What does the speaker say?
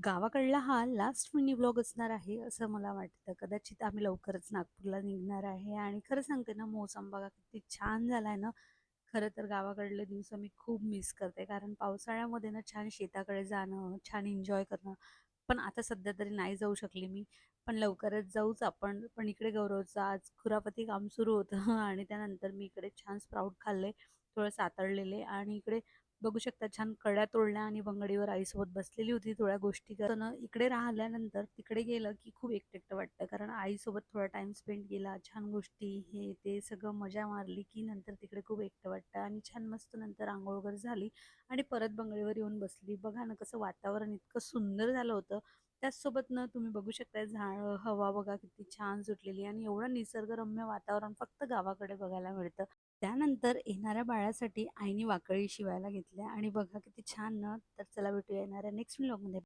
गावाकडला हा last mini blog असणार आहे असं मला वाटतं. कदाचित आम्ही लवकरच नागपूरला निघणार आहे. आणि खरं सांगते ना मोसम बघा किती छान झालाय ना. खरं तर गावाकडले दिवस मी खूप मिस करते. कारण पावसाळ्यामध्ये ना छान शेताकडे जाणं छान एन्जॉय करणं. पण आता सध्या तरी नाही जाऊ शकले मी. पण लवकरच जाऊच आपण. पण इकडे गौरवचं आज खुरापती काम सुरू होतं. आणि त्यानंतर मी इकडे छान स्प्राऊट खाल्ले थोडं सातळलेले. आणि इकडे बघू शकता छान कड्या तोडल्या आणि बंगडीवर आईसोबत बसलेली होती थोड्या गोष्टी करत. इकडे राहिल्यानंतर तिकडे गेलं की खूप एकटं वाटतं. कारण आईसोबत थोडा टाइम स्पेंड केला छान गोष्टी हे ते सगळं मजा मारली की नंतर तिकडे खूप एकटं वाटतं आणि छान मस्त नंतर आंघोळ वगैरे झाली आणि परत बंगडीवर येऊन बसली. बघा ना कसं वातावरण इतकं सुंदर झालं होतं. त्याचसोबत ना तुम्ही बघू शकता झाड हवा बघा किती छान सुटलेली आणि एवढं निसर्गरम्य वातावरण फक्त गावाकडे बघायला मिळतं. त्यानंतर येणाऱ्या बाळासाठी आईने वाकळी शिवायला घेतल्या आणि बघा किती छान ना तर चला भेटूया येणाऱ्या नेक्स्ट व्लॉगमध्ये